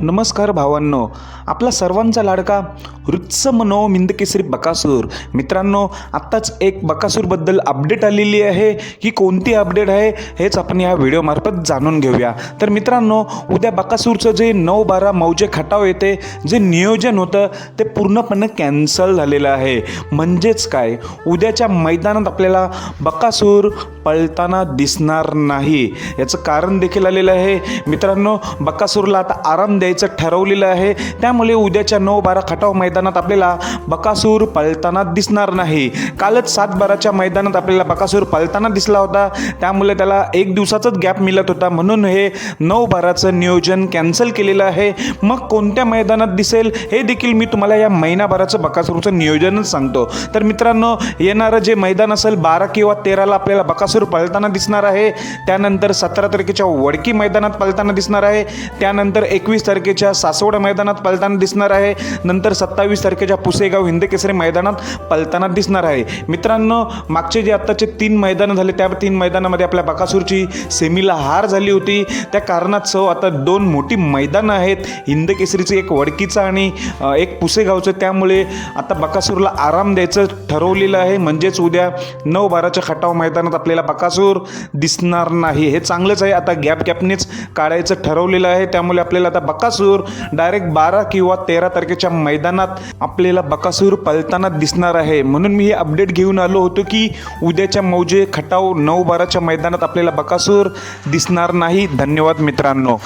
नमस्कार भावांनो आपला सर्वांचा लाडका रुच्च मनो मिंदकेसरी बकासूर. मित्रांनो आत्ताच एक बकासूरबद्दल अपडेट आलेली आहे. की कोणती अपडेट आहे हेच आपण या व्हिडिओमार्फत जाणून घेऊया. तर मित्रांनो उद्या बकासूरचं जे नऊ बारा मौजे खटाव येते जे नियोजन होतं ते पूर्णपणे कॅन्सल झालेलं आहे. म्हणजेच काय? उद्याच्या मैदानात आपल्याला बकासूर पळताना दिसणार नाही. याचं कारण देखील आलेलं आहे. मित्रांनो बकासूरला आता आराम द्यायचं ठरवलेलं आहे. त्यामुळे उद्याच्या नऊ बारा खटाव मैदानात आपल्याला बकासूर पळताना दिसणार नाही. कालच सात बाराच्या मैदानात आपल्याला बकासूर पळताना दिसला होता. त्यामुळे त्याला एक दिवसाचाच गॅप मिळत होता. म्हणून हे नऊ बाराचं नियोजन कॅन्सल केलेलं आहे. मग कोणत्या मैदानात दिसेल हे देखील मी तुम्हाला या महिनाभराचं बकासूरचं नियोजनच सांगतो. तर मित्रांनो येणारं जे मैदान असेल बारा किंवा तेराला आपल्याला बकासूर पळताना दिसणार आहे. त्यानंतर सतरा तारखेच्या वडकी मैदानात पळताना दिसणार आहे. त्यानंतर एकवीस तारखेच्या सासवड मैदानात पळताना दिसणार आहे. नंतर सत्तावीस तारखेच्या पुसेगाव हिंदकेसरी मैदानात पळताना दिसणार आहे. मित्रांनो मागचे जे आत्ताचे तीन मैदानं झाले त्या तीन मैदानामध्ये आपल्या बकासूरची सेमीला हार झाली होती. त्या कारणास्तव आता दोन मोठी मैदानं आहेत. हिंदकेसरीचं एक वडकीचं आणि एक पुसेगावचं. त्यामुळे आता बकासूरला आराम द्यायचं ठरवलेलं आहे. म्हणजेच उद्या नऊ बाराच्या खटाव मैदानात आपल्याला बकासूर दिसणार नाही. हे चांगलंच आहे. आता गॅप गॅपनेच काढायचं ठरवलेलं आहे. त्यामुळे आपल्याला आता बकासूर डायरेक्ट बारा किंवा तेरा तारखेच्या मैदानात आपल्याला बकासूर पळताना दिसणार आहे. म्हणून मी हे अपडेट घेऊन आलो होतो की उद्याच्या मौजे खटाव नऊ बाराच्या मैदानात आपल्याला बकासूर दिसणार नाही. धन्यवाद मित्रांनो.